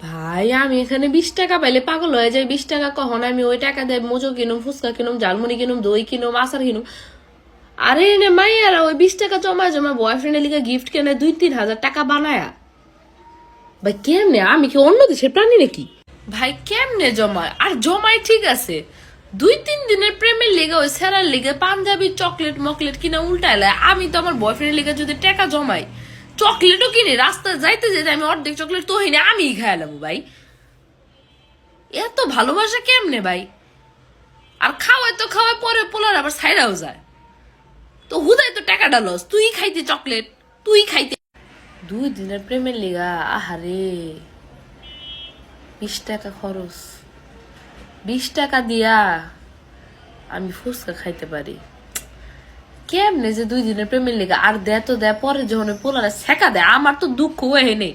ভাই, আমি এখানে বিশ টাকা পাইলে পাগল হয়ে যাই। বিশ টাকা কখন? আমি ওই টাকা দিয়ে মোজো কিনুম, ফুচকা কিনুম, ঝালমুড়ি কিনুম, দই কিনুম, আচার কিনুম। আরে এনে মাইয়ারা, ওই বিশ টাকা জমা জমা বয়ফ্রেন্ডের লিগে গিফট কেনে দুই, তিন হাজার টাকা বানায়া। ভাই, কেমনে? আমি কি অন্য দেশের প্রাণী নাকি? ভাই, কেমনে জমায়? আর জমায় ঠিক আছে। দুই, তিন দিনের প্রেমের লেগে, ওই সেরার লেগে পাঞ্জাবি, চকলেট, মকলেট কিনা উল্টাইলে আমি তো আমার বয়ফ্রেন্ডের লেগে যদি টাকা জমাই চকলেটও কিনি, রাস্তায় যাইতে যেতে আমি অর্ধেক চকলেট তো হইনি আমিই খাইলাম ভাই। এত ভালোবাসা কেমনে ভাই? আর খাওয়াই তো খাওয়াই পরে পোলার আবার সাইরাও যায়। তো হুদাই তো টাকাটা লস, তুই খাইতে চকলেট, তুই খাইতে। দুই দিনের প্রেমের লিগা, আহারে। বিশ টাকা খরচ। বিশ টাকা দিয়া আমি ফুচকা খাইতে পারি। কেমনে যে দুই দিনের প্রেমের লিগা? আর দে তো দে, পরে যখন পোলারে শেখা দেয়, আমার তো দুঃখ হয়ে নেই।